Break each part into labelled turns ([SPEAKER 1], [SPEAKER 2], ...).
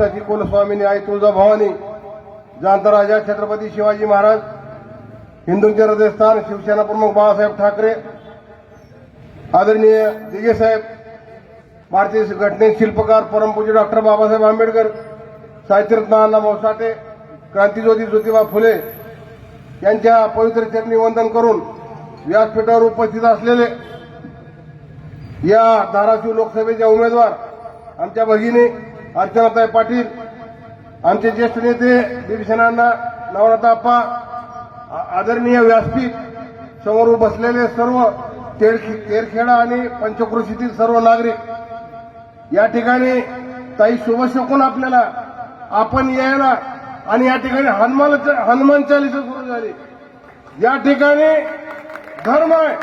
[SPEAKER 1] महाराष्ट्राची कुलस्वामिनी आई तुळजाभवानी जांतराजा छत्रपती शिवाजी महाराज हिंदूंचे हृदयस्थान शिवसेना प्रमुख बाळासाहेब ठाकरे आदरणीय दिगेसाहेब भारतीय घटनेचे शिल्पकार परमपूज्य डॉक्टर बाबासाहेब आंबेडकर साहित्यरत्न अण्णाभाऊ साठे क्रांतीज्योती ज्योतिबा फुले यांच्या पवित्र चरणी वंदन करून व्यासपीठावर उपस्थित असलेले या धाराशिव लोकसभेच्या उमेदवार आमच्या भगिनी अर्चनाताई पाटील आमचे ज्येष्ठ नेते दिलीशनांना नवनाथाप्पा आ- आदरणीय व्यासपीठ समोर बसलेले सर्व तेरखेडा आणि पंचकृषीतील सर्व नागरिक या ठिकाणी ताई शुभ शकून आपल्याला आपण यायला आणि या ठिकाणी हनुमान हनुमान चालीसा सुरू झाली. या ठिकाणी धर्म आहे.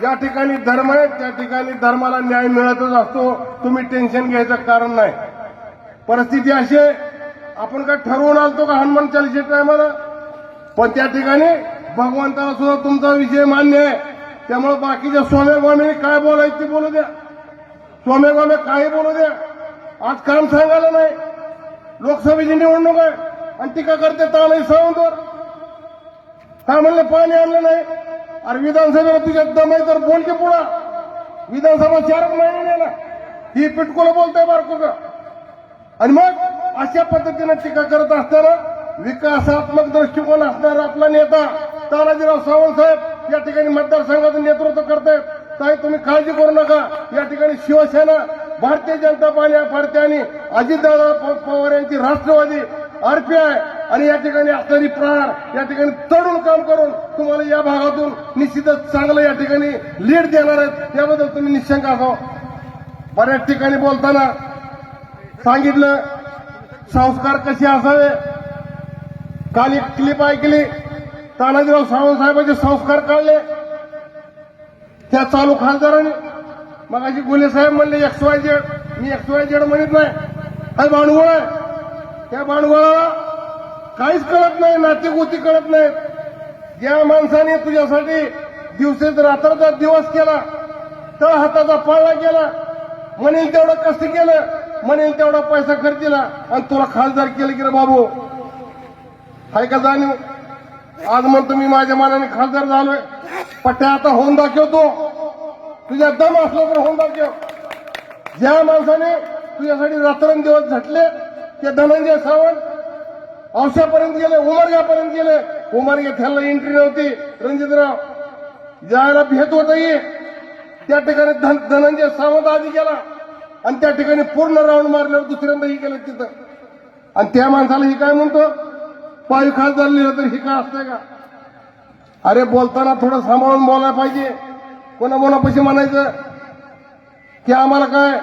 [SPEAKER 1] ज्या ठिकाणी धर्म आहे त्या ठिकाणी धर्माला न्याय मिळतच असतो. तुम्ही टेन्शन घ्यायचं कारण नाही. परिस्थिती अशी आहे आपण काय ठरवून आलतो का हनुमान चालिसे टायमाला? पण त्या ठिकाणी भगवंताला सुद्धा तुमचा विषय मान्य आहे. त्यामुळे बाकीच्या स्वाम्या काय बोलायचं ते बोलू द्या. स्वाम्या काही बोलू द्या. आज काम सांगायला नाही. लोकसभेची निवडणूक आहे आणि टीका करते तानाई सावंतवर. काय म्हणले पाणी आणलं नाही. अरे विधानसभेला तुझ्या दम आहे तर बोल की विधानसभा चार महिने नेला ही पिटकुलं बोलतंय बारकुचं आणि मग अशा पद्धतीनं टीका करत असताना विकासात्मक दृष्टिकोन असणारा आपला नेता तानाजीराव सावंत साहेब या ठिकाणी मतदारसंघाचं नेतृत्व करतायत ताई तुम्ही काळजी करू नका. या ठिकाणी शिवसेना भारतीय जनता पार्टी आणि अजितदादा पवार यांची राष्ट्रवादी आरपीआय आणि या ठिकाणी असणारी प्रहार या ठिकाणी तडून काम करून तुम्हाला या भागातून निश्चितच चांगलं या ठिकाणी लीड देणार आहेत. याबद्दल तुम्ही निशंक असावं. बऱ्याच ठिकाणी बोलताना सांगितलं संस्कार कसे असावे? काल एक क्लिप ऐकली तानाजीराव सावंत साहेबांचे संस्कार काढले त्या चालू खासदारांनी मग अशी गुन्हे साहेब म्हणले एक्स वाय जेड मी एक्स वाय जेड म्हणत नाही. हा भांडवळ आहे. त्या भांडवळाला काहीच कळत नाही नातेगोती कळत नाही ज्या माणसाने तुझ्यासाठी दिवसेच रात्राचा दिवस केला तळ हाताचा पाळला केला म्हणेल तेवढं कष्ट केलं. म्हणेल तेवढा पैसा खर्चला आणि तुला खासदार केलं की रे बाबू? हाय का जाणीव? आज म्हणतो मी माझ्या मानाने खासदार झालोय पट्ट्या आता होऊन दाखवतो. तुझ्या दम असला तर होऊन दाखव. ज्या माणसाने तुझ्यासाठी रात्रंदिवस झटले ते धनंजय सावंत औसापर्यंत गेले उमरग्यापर्यंत गेले. उमरग्या त्याला एंट्री नव्हती. रणजितराव ज्याला भेट होत त्या ठिकाणी धन- धनंजय सावंत आधी गेला. आणि त्या ठिकाणी पूर्ण राऊंड मारल्यावर दुसऱ्यांदाही केलं तिथं. आणि त्या माणसाला ही काय म्हणतो? पाय खास लिहिलं तर ही काय असतंय का? अरे बोलताना थोडं सांभाळून बोलायला पाहिजे. कोणा कोणापाशी म्हणायचं? की आम्हाला काय?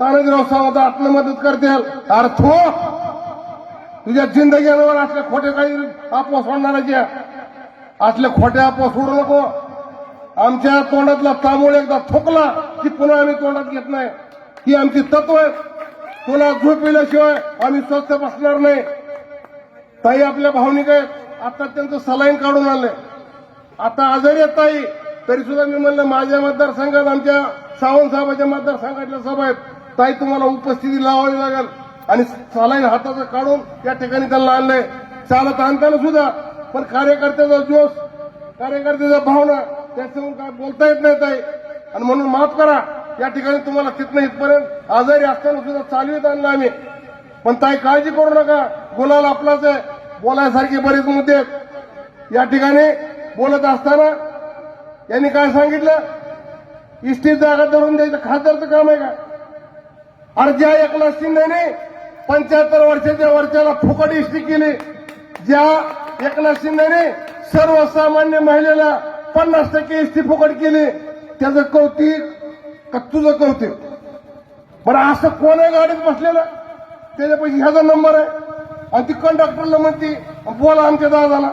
[SPEAKER 1] तानाजीराव सावंत आत्म मदत करतील. अरे थो! तुझ्या जिंदगीवर असल्या खोटे काही अपोस सोडणाऱ्याच्या असल्या खोट्या अपोस सोडू नको. आमच्या तोंडातला तांबूळ एकदा थोकला. की पुन्हा आम्ही तोंडात घेत नाही. ही आमची तत्व आहे. पुन्हा झोप येल्याशिवाय आम्ही स्वस्त बसणार नाही. ताई आपल्या भावनिक आहेत. आता त्यांचं सलाईन काढून आले आता आजारी आहेत ताई. तरी सुद्धा मी म्हणलं माझ्या मतदारसंघात आमच्या सावंत साहेबाच्या मतदारसंघातल्या सभा आहेत. ताई तुम्हाला उपस्थिती लावावी लागेल. आणि सलाईन हाताचं काढून या ठिकाणी त्यांना आणलंय. चालत आणताना सुद्धा पण कार्यकर्त्याचा जोश कार्यकर्त्याच्या भावना त्याच्यावर काय बोलता येत नाही ताई. आणि म्हणून माफ करा. या ठिकाणी तुम्हाला तिथनं इथपर्यंत आजारी असताना सुद्धा चालवीत आणलं आम्ही. पण ताई काळजी करू नका. गुलाल आपलाच आहे. बोलायसारखे बरेच मुद्दे आहेत. या ठिकाणी बोलत असताना यांनी काय सांगितलं? इष्टी जागा धरून द्यायचं खासदारचं काम आहे का? अरे ज्या एकनाथ शिंदेने पंच्याहत्तर वर्षाच्या वर्षाला फुकट इष्टी केली. ज्या एकनाथ शिंदेने सर्वसामान्य महिलेला पन्नास टक्के इष्टी फुकट केली. त्याचं कौतिक का तुझं कौतिक? बरं असं कोण आहे गाडीत बसलेलं? त्याच्यापाशी ह्याचा नंबर आहे. आणि ती कंडक्टरला म्हणते बोला आमच्या दादाला.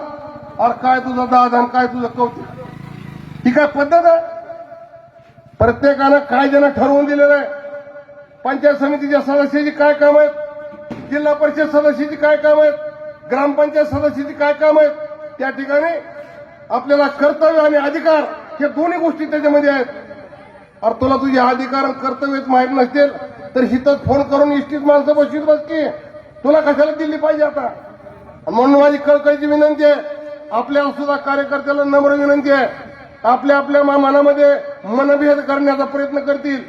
[SPEAKER 1] अरे काय तुझा दादा आणि काय तुझं कौतिक? ही काय पद्धत आहे? प्रत्येकानं काय ठरवून दिलेलं आहे. पंचायत समितीच्या सदस्याची काय काम आहेत? जिल्हा परिषद सदस्याची काय काम आहेत? ग्रामपंचायत सदस्याची काय काम आहेत? त्या ठिकाणी आपल्याला कर्तव्य आणि अधिकार हे दोन्ही गोष्टी त्याच्यामध्ये आहेत. अरे तुला तुझे अधिकार आणि कर्तव्यच माहीत नसतील तर हिथंच फोन करून इष्टीत माणसं बसवीत बसकी तुला कशाला दिली पाहिजे आता? म्हणून माझी कळकळीची विनंती आहे आपल्या सुद्धा कार्यकर्त्याला नम्र विनंती आहे आपल्या आपल्या मा- मनामध्ये मनभेद करण्याचा प्रयत्न करतील.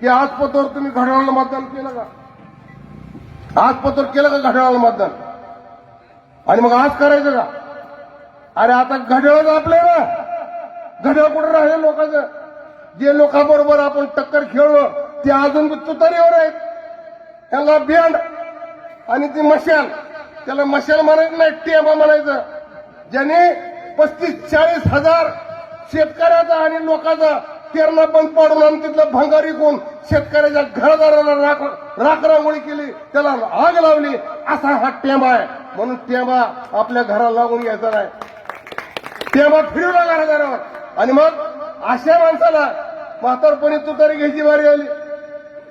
[SPEAKER 1] की आज पतोर तुम्ही घड्याळाला मतदान केलं का? आज पतोर केलं का घड्याळाला मतदान? आणि मग आज करायचं का? अरे आता घड्याळच आपलं ना. घड्या कुठं राहिले लोकांचं? जे लोकांबरोबर आपण टक्कर खेळलो ते अजून तुतारीवर आहेत. त्याला बँड आणि ती मशाल त्याला मशाल म्हणायचं नाही टेबा म्हणायचं. ज्याने पस्तीस चाळीस हजार शेतकऱ्याचा आणि लोकांचा तेरणा बंद पाडून आणि तिथलं भंगारी कोण शेतकऱ्याच्या घरदाराला राख राख रांगोळी केली त्याला आग लावली असा हा टेंबा आहे. म्हणून टेंबा आपल्या घराला लागून घ्यायचा नाही. टेंबा फिरवला घरादारावर. आणि मग अशा माणसाला म्हातारपणी तुतारी घ्यायची बारी आली.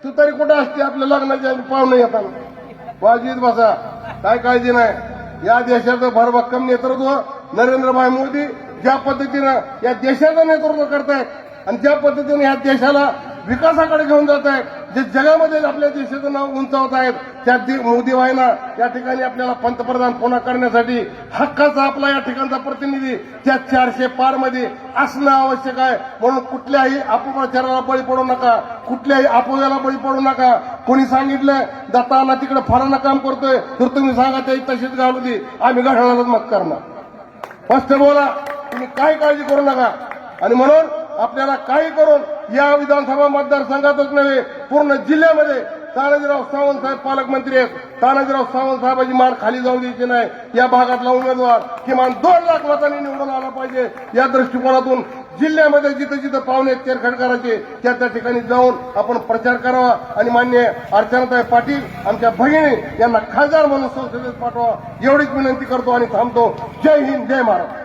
[SPEAKER 1] तुतारी कुठं असते आपल्या लग्नाच्या पाहुणे येताना? बाजीत बसा. काय काळजी नाही. या देशाचं भरभक्कम नेतृत्व नरेंद्रभाई मोदी ज्या पद्धतीनं या देशाचं नेतृत्व करतायत आणि ज्या पद्धतीने या देशाला विकासाकडे घेऊन जात आहेत जे जगामध्ये आपल्या देशाचं नाव उंचावत आहेत त्या दे- मोदीबाईंना या ठिकाणी आपल्याला पंतप्रधान पुन्हा करण्यासाठी हक्काचा आपला या ठिकाणचा प्रतिनिधी त्या चारशे पारमध्ये असणं आवश्यक आहे. म्हणून कुठल्याही अपप्रचाराला बळी पडू नका. कुठल्याही अपव्याला बळी पडू नका. कोणी सांगितलं दत्ताना तिकडे फरानं काम करतोय. तर तुम्ही सांगा ते तशीच घालू दे. आम्ही घड्याळालाच मत करणार. फस्ट बोला तुम्ही काय काळजी करू नका. आणि म्हणून आपल्याला काही करून या विधानसभा मतदारसंघातच नव्हे पूर्ण जिल्ह्यामध्ये तानाजीराव सावंत साहेब पालकमंत्री आहेत. तानाजीराव सावंत साहेबांची मान खाली जाऊ द्यायची नाही. या भागातला उमेदवार किमान दोन लाख मतांनी निवडून आला पाहिजे. या दृष्टिकोनातून जिल्ह्यामध्ये जिथं जिथं पाहुणे तेरखड करायचे त्या त्या ठिकाणी जाऊन आपण प्रचार करावा. आणि मान्य अर्चनाताई पाटील आमच्या भगिनी यांना खासदार म्हणून संसदेत पाठवा. एवढीच विनंती करतो आणि थांबतो. जय हिंद जय महाराष्ट्र.